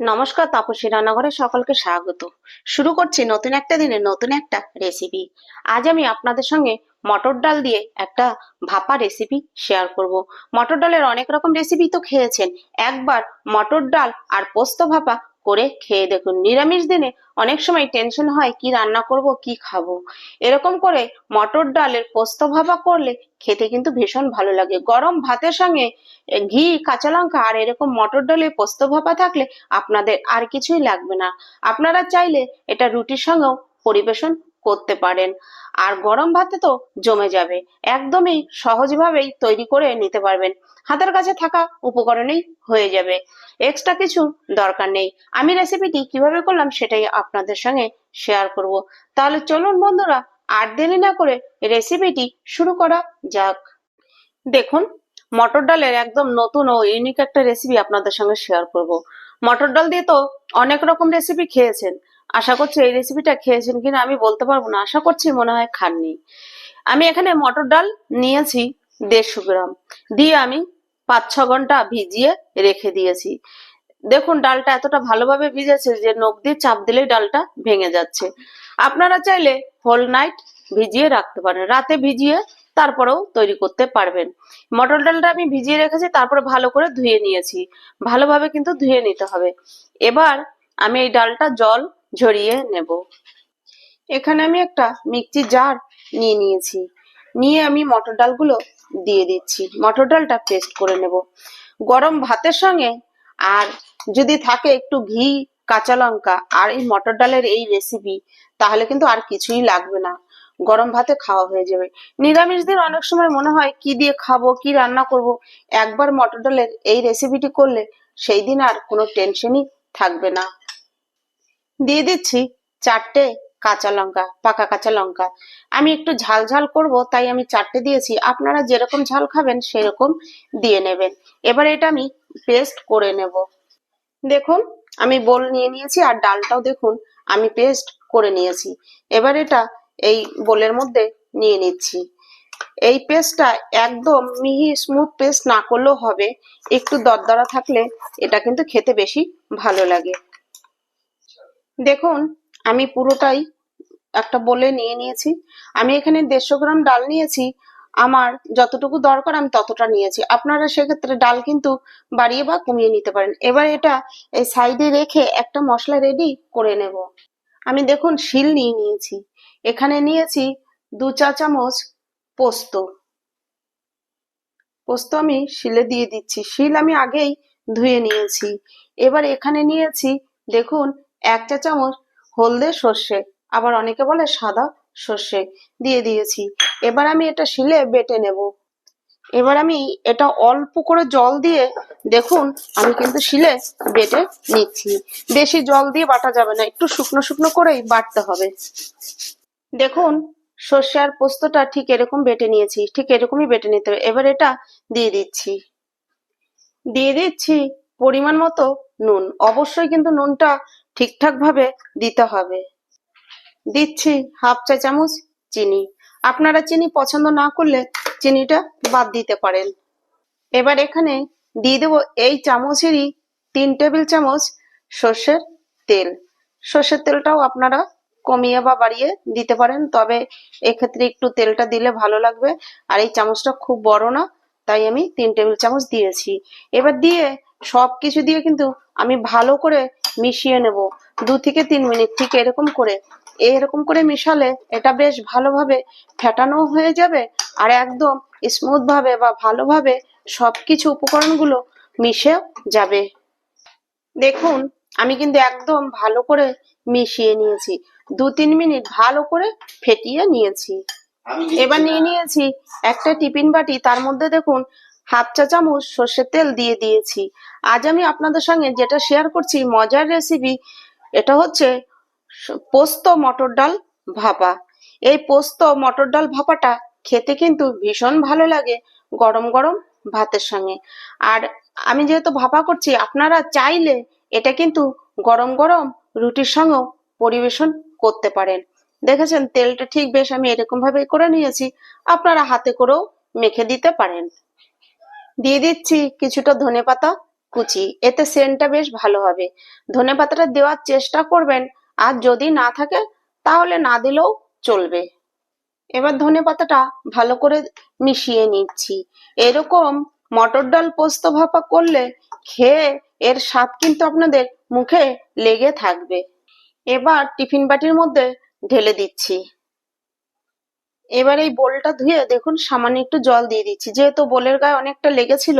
নমস্কার, তাপসী রান্নাঘরে সকলকে স্বাগত। শুরু করছি নতুন একটা দিনে নতুন একটা রেসিপি আজ আমি আপনাদের সঙ্গে মটর ডাল দিয়ে একটা ভাপা রেসিপি শেয়ার করব। মটর ডালের অনেক রকম রেসিপি তো খেয়েছেন। একবার মটর ডাল আর পোস্ত ভাপা করে খেয়ে দেখুন। নিরামিষ দিনে অনেক সময় টেনশন হয়, কি রান্না করব, কি খাব? এরকম করে মটর ডালের পোস্ত ভাপা করলে খেতে কিন্তু ভীষণ ভালো লাগে। গরম ভাতের সঙ্গে ঘি, কাঁচা লঙ্কা আর এরকম মটর ডালের পোস্ত ভাপা থাকলে আপনাদের আর কিছুই লাগবে না। আপনারা চাইলে এটা রুটির সঙ্গেও পরিবেশন করতে পারেন। আর গরম ভাতে তো জমে যাবে। একদমই সহজভাবেই তৈরি করে নিতে পারবেন। হাতের কাছে থাকা উপকরণেই হয়ে যাবে। এক্সট্রা কিছু দরকার নেই। আমি রেসিপিটি কীভাবে করলাম সেটাই আপনাদের সঙ্গে শেয়ার করব। তাহলে চলুন বন্ধুরা, আর দেরি না করে রেসিপিটি শুরু করা যাক। দেখুন, মটর ডালের একদম নতুন ও ইউনিক একটা রেসিপি আপনাদের সঙ্গে শেয়ার করব। মটর ডাল দিয়ে তো অনেক রকম রেসিপি খেয়েছেন। আশা করছি এই রেসিপিটা খেয়েছেন কিনা আমি বলতে পারব না। আশা করছি মনে হয় খাননি। আমি এখানে মটর ডাল নিয়েছি দেড়শো গ্রাম। দিয়ে আমি পাঁচ ছ ঘণ্টা ভিজিয়ে রেখে দিয়েছি। দেখুন, ডালটা এতটা ভালোভাবে ভিজেছে যে নখ দিয়ে চাপ দিলেই ডালটা ভেঙে যাচ্ছে। আপনারা চাইলে হোল নাইট ভিজিয়ে রাখতে পারেন। রাতে ভিজিয়ে তারপরেও তৈরি করতে পারবেন। মটর ডালটা আমি ভিজিয়ে রেখেছি, তারপরে ভালো করে ধুয়ে নিয়েছি। ভালোভাবে কিন্তু ধুয়ে নিতে হবে। এবার আমি এই ডালটা জল ঝরিয়ে নেব। এখানে আমি একটা মিক্সি জার নিয়ে নিয়েছি। নিয়ে আমি মটর ডালগুলো দিয়ে দিচ্ছি। মটর ডালটা পেস্ট করে নেব। গরম ভাতের সঙ্গে আর যদি থাকে একটু ঘি, কাঁচা লঙ্কা আর এই মটর ডালের এই রেসিপি তাহলে কিন্তু আর কিছুই লাগবে না। গরম ভাতে খাওয়া হয়ে যাবে। নিরামিষ দিন অনেক সময় মনে হয় কি দিয়ে খাব, কি রান্না করব। একবার মটর ডালের এই রেসিপিটি করলে সেই দিন আর কোনো টেনশনই থাকবে না। দিয়ে দিচ্ছি চারটে কাঁচা লঙ্কা, পাকা কাঁচা লঙ্কা। আমি একটু ঝাল ঝাল করব, তাই আমি চারটে দিয়েছি। আপনারা যেরকম ঝাল খাবেন, সেরকম দিয়ে নেবেন। এবার এটা আমি পেস্ট করে নেব। দেখুন, আমি বোল নিয়ে নিয়েছি আর ডালটাও দেখুন, আমি পেস্ট করে নিয়েছি। এবার এটা এই বোলের মধ্যে নিয়ে নিচ্ছি। এই পেস্টটা একদম মিহি স্মুথ পেস্ট না করলেও হবে। একটু দরদরা থাকলে এটা কিন্তু খেতে বেশি ভালো লাগে। দেখুন, আমি পুরোটাই একটা বলে নিয়ে নিয়েছি। আমি এখানে দেড়শো গ্রাম ডাল নিয়েছি। আমার যতটুকু দরকার আমি ততটা নিয়েছি। আপনারা সেক্ষেত্রে ডাল কিন্তু বাড়িয়ে বা কমিয়ে নিতে পারেন। এবার এটা এই সাইডে রেখে একটা মশলা রেডি করে নেব। আমি দেখুন, শিল নিয়ে নিয়েছি। এখানে নিয়েছি দু চা চামচ পোস্ত। পোস্ত আমি শিলে দিয়ে দিচ্ছি। শিল আমি আগেই ধুয়ে নিয়েছি। এবার এখানে নিয়েছি, দেখুন এক চা চামচ হলদে সর্ষে, আবার অনেকে বলে সাদা সর্ষে দিয়ে দিয়েছি। এবার আমি এটা শিলে বেটে নেব। এবার আমি এটা অল্প করে জল দিয়ে দেখুন, আমি কিন্তু শিলে বেটে নিচ্ছি। বেশি জল দিয়ে বাটা যাবে না, একটু শুকনো শুকনো করেই বাটতে হবে। দেখুন, সর্ষে আর পোস্তটা ঠিক এরকম বেটে নিয়েছি, ঠিক এরকমই বেটে নিতে হবে। এবার এটা দিয়ে দিচ্ছি। দিয়ে দিচ্ছি পরিমাণ মতো নুন। অবশ্যই কিন্তু নুনটা ঠিকঠাক ভাবে দিতে হবে। দিচ্ছি হাফ চা চামচ চিনি। আপনারা চিনি পছন্দ না করলে চিনিটা বাদ দিতে পারেন। এবার এখানে দিয়ে দেবো এই চামচেরই তিন টেবিল চামচ সর্ষের তেল। সর্ষের তেলটাও আপনারা কমিয়ে বা বাড়িয়ে দিতে পারেন, তবে এক্ষেত্রে একটু তেলটা দিলে ভালো লাগবে। আর এই চামচটা খুব বড় না, তাই আমি তিন টেবিল চামচ দিয়েছি। এবার দিয়ে সব কিছু দিয়ে কিন্তু আমি ভালো করে মিশিয়ে নেব। দু থেকে তিন মিনিট ঠিক এরকম করে। এরকম করে মিশালে এটা বেশ ভালোভাবে ফেটানো হয়ে যাবে আর একদম স্মুথ ভাবে বা ভালোভাবে সব সবকিছু উপকরণগুলো মিশে যাবে। দেখুন আমি কিন্তু একদম ভালো করে মিশিয়ে নিয়েছি। দু তিন মিনিট ভালো করে ফেটিয়ে নিয়েছি। এবার নিয়ে নিয়েছি একটা টিফিন বাটি। তার মধ্যে দেখুন হাফ চা চামচ সর্ষের তেল দিয়ে দিয়েছি। আজ আমি আপনাদের সঙ্গে যেটা শেয়ার করছি, মজার রেসিপি এটা হচ্ছে পোস্ত মটর ডাল ভাপা। এই পোস্ত মটর ডাল ভাপাটা খেতে কিন্তু ভীষণ ভালো লাগে গরম গরম ভাতের সঙ্গে। আর আমি যেহেতু ভাপা করছি, আপনারা চাইলে এটা কিন্তু গরম গরম রুটির সঙ্গেও পরিবেশন করতে পারেন। দেখেছেন, তেলটা ঠিক বেশ আমি এরকম ভাবে করে নিয়েছি, আপনারা হাতে করেও মেখে দিতে পারেন। দিয়ে দিচ্ছি কিছুটা ধনেপাতা কুচি। এতে সেন্টটা বেশ ভালো হবে। ধনে পাতাটা দেওয়ার চেষ্টা করবেন। আর যদি না থাকে, তাহলে না দিলেও চলবে। এবার ধনে পাতাটা ভালো করে মিশিয়ে নিচ্ছি। এরকম মটর ডাল পোস্ত ভাপা করলে খেয়ে এর স্বাদ কিন্তু আপনাদের মুখে লেগে থাকবে। এবার টিফিন বাটির মধ্যে ঢেলে দিচ্ছি। এবার এই বোলটা ধুয়ে দেখুন, সামান্য একটু জল দিয়ে দিচ্ছি। যেহেতু বোলের গায়ে অনেকটা লেগেছিল,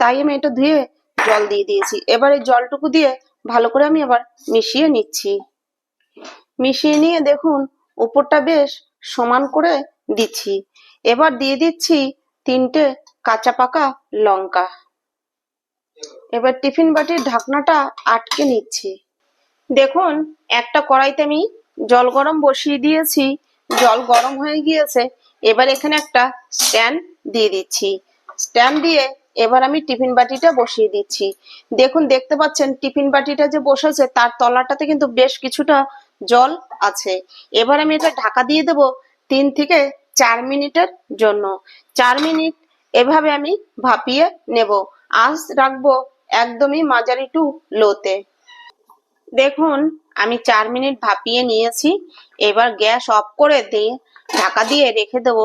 তাই আমি এটা ধুয়ে জল দিয়ে দিয়েছি। এবার এই জলটুকু দিয়ে ভালো করে আমি আবার মিশিয়ে নিচ্ছি। মিশিয়ে নিয়ে দেখুন, উপরটা বেশ সমান করে দিচ্ছি। এবার দিয়ে দিচ্ছি তিনটে কাঁচা পাকা লঙ্কা। এবার টিফিন বাটির ঢাকনাটা আটকে নিচ্ছি। দেখুন, একটা কড়াইতে আমি জল গরম বসিয়ে দিয়েছি। জল গরম হয়ে গিয়েছে, এবার এখানে একটা স্ট্যান্ড দিয়ে দিচ্ছি। স্ট্যান্ড দিয়ে এবার আমি টিফিন বাটিটা বসিয়ে দিচ্ছি। দেখুন, দেখতে পাচ্ছেন, টিফিন বাটিটা যে বসেছে, তার তলাটাতে কিন্তু বেশ কিছুটা জল আছে। এবার আমি এটা ঢাকা দিয়ে দেব তিন থেকে চার মিনিটের জন্য। চার মিনিট এভাবে আমি ভাপিয়ে নেব। আঁচ রাখব একদমই মাঝারি টু লোতে। দেখুন আমি চার মিনিট ভাপিয়ে নিয়েছি। এবার গ্যাস অফ করে দিয়ে ঢাকা দিয়ে রেখে দেব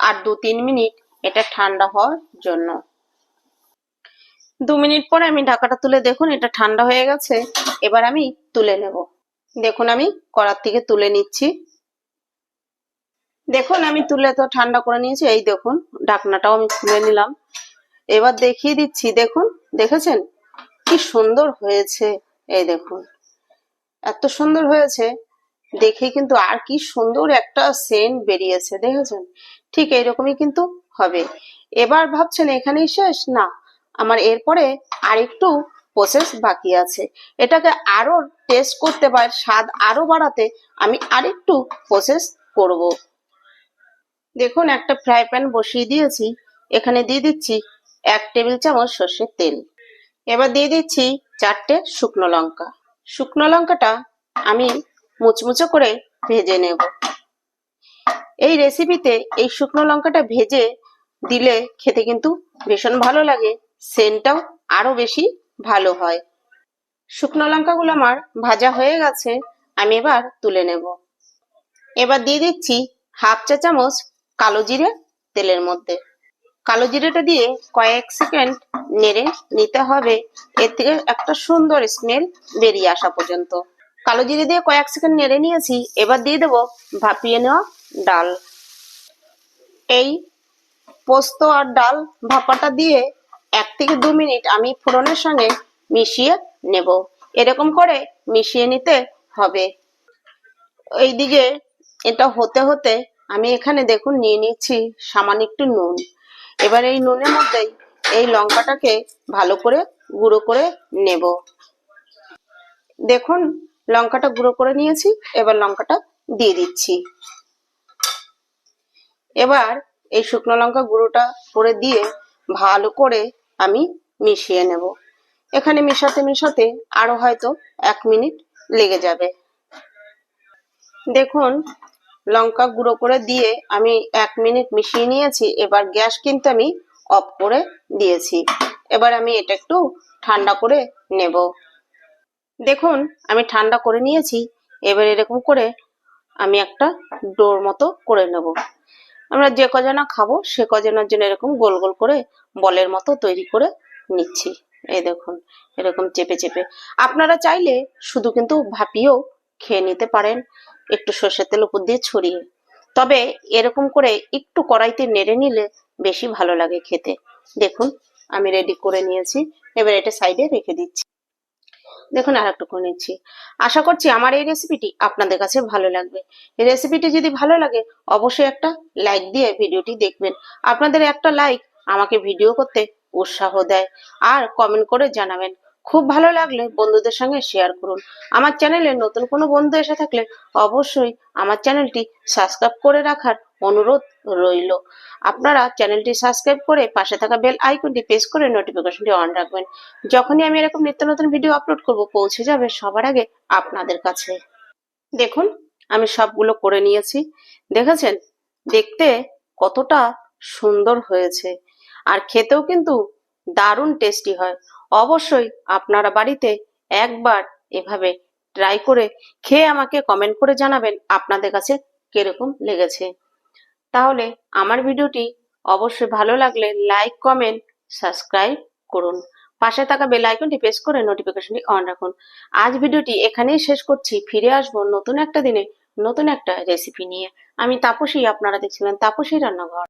আর দু তিন মিনিট এটা ঠান্ডা হওয়ার জন্য। দু মিনিট পরে আমি ঢাকাটা তুলে দেখুন, এটা ঠান্ডা হয়ে গেছে। এবার আমি তুলে নেব। দেখুন আমি কড়ার থেকে তুলে নিচ্ছি। দেখুন আমি তুলে তো ঠান্ডা করে নিয়েছি, এই দেখুন ঢাকনাটাও আমি খুলে নিলাম। এবার দেখিয়ে দিচ্ছি, দেখুন, দেখেছেন? কি সুন্দর হয়েছে, এই দেখুন। এত সুন্দর হয়েছে, দেখে কিন্তু আর কি সুন্দর একটা সেন্ট বেরিয়েছে, দেখেছেন? ঠিক এইরকমই কিন্তু হবে। এবার ভাবছেন, এখানেই শেষ? না, আমার এরপরে আরেকটু প্রসেস বাকি আছে। এটাকে আরও টেস্ট করতে বা স্বাদ আরও বাড়াতে আমি আরেকটু প্রসেস করব। দেখুন, একটা ফ্রাই প্যান বসিয়ে দিয়েছি, এখানে দিয়ে দিচ্ছি এক টেবিল চামচ সর্ষের তেল। এবার দিয়ে দিচ্ছি চারটে শুকনো লঙ্কা। শুকনো লঙ্কাটা আমি মুচমুচো করে ভেজে নেব। এই রেসিপিতে এই শুকনো লঙ্কাটা ভেজে দিলে খেতে কিন্তু ভীষণ ভালো লাগে, সেন্টটাও আরও বেশি ভালো হয়। শুকনো লঙ্কাগুলো আমার ভাজা হয়ে গেছে, আমি এবার তুলে নেব। এবার দিয়ে দিচ্ছি হাফ চা চামচ কালো জিরে তেলের মধ্যে। কালো জিরেটা দিয়ে কয়েক সেকেন্ড নেড়ে নিতে হবে। এর থেকে একটা সুন্দর স্মেল বেরিয়ে আসা পর্যন্ত। কালো জিরে দিয়ে কয়েক সেকেন্ড নেড়ে নিয়েছি, এবার দিয়ে দেবো ভাপিয়ে নেওয়া ডাল। এই পোস্ত আর ডাল ভাপাটা দিয়ে এক থেকে দু মিনিট আমি ফোড়নের সঙ্গে মিশিয়ে নেব। এরকম করে মিশিয়ে নিতে হবে। এইদিকে এটা হতে হতে আমি এখানে দেখুন নিয়ে নিচ্ছি সামান্য একটু নুন। এবার এই নুনের মধ্যেই এই লঙ্কাটাকে ভালো করে গুঁড়ো করে নেব। দেখুন, লঙ্কাটা গুঁড়ো করে নিয়েছি, এবার লঙ্কাটা দিয়ে দিচ্ছি। এবার এই শুকনো লঙ্কা গুঁড়োটা করে দিয়ে ভালো করে আমি মিশিয়ে নেব। এখানে মেশাতে মেশাতে আরও হয়তো এক মিনিট লেগে যাবে। দেখুন লঙ্কা গুঁড়ো করে দিয়ে আমি এক মিনিট মিশিয়ে নিয়েছি। এবার গ্যাস কিন্তু আমি অফ করে দিয়েছি। এবার আমি এটা একটু ঠান্ডা করে নেব। দেখুন, আমি ঠান্ডা করে নিয়েছি। এবার এরকম করে আমি একটা ডোর মতো করে নেব। আমরা যে কজনা খাব, সে কজনার জন্য এরকম গোল গোল করে বলের মতো তৈরি করে নিচ্ছি। এই দেখুন, এরকম চেপে চেপে। আপনারা চাইলে শুধু কিন্তু ভাপিয়েও খেয়ে নিতে পারেন। একটু সর্ষের তেল উপর দিয়ে ছড়িয়ে তবে এরকম করে একটু কড়াইতে নেড়ে নিলে বেশি ভালো লাগে খেতে। দেখুন, আমি রেডি করে নিয়েছি। এবার এটা সাইডে রেখে দিচ্ছি। দেখুন আর একটু করে নিচ্ছি। আশা করছি আমার এই রেসিপিটি আপনাদের কাছে ভালো লাগবে। এই রেসিপিটি যদি ভালো লাগে, অবশ্যই একটা লাইক দিয়ে ভিডিওটি দেখবেন। আপনাদের একটা লাইক আমাকে ভিডিও করতে উৎসাহ দেয়। আর কমেন্ট করে জানাবেন খুব ভালো লাগলে বন্ধুদের সঙ্গে শেয়ার করুন। আমার চ্যানেলে নতুন কোনো বন্ধু এসে থাকলে অবশ্যই আমার চ্যানেলটি সাবস্ক্রাইব করে রাখার অনুরোধ রইল। আপনারা চ্যানেলটি সাবস্ক্রাইব করে পাশে থাকা বেল আইকনটি প্রেস করে নোটিফিকেশনটি অন রাখবেন। যখনই আমি এরকম নিত্য নতুন ভিডিও আপলোড করব, পৌঁছে যাবে সবার আগে আপনাদের কাছে। দেখুন, আমি সবগুলো করে নিয়েছি। দেখেছেন? দেখতে কতটা সুন্দর হয়েছে। আর খেতেও কিন্তু দারুণ টেস্টি হয়। অবশ্যই আপনারা বাড়িতে একবার এভাবে ট্রাই করে খেয়ে আমাকে কমেন্ট করে জানাবেন আপনাদের কাছে কীরকম লেগেছে। তাহলে আমার ভিডিওটি অবশ্যই ভালো লাগলে লাইক কমেন্ট সাবস্ক্রাইব করুন। পাশে থাকা বেল আইকনটি প্রেস করে নোটিফিকেশনটি অন রাখুন। আজ ভিডিওটি এখানেই শেষ করছি। ফিরে আসব নতুন একটা দিনে নতুন একটা রেসিপি নিয়ে। আমি তাপসী, আপনারা দেখছিলেন তাপসী রান্নাঘর।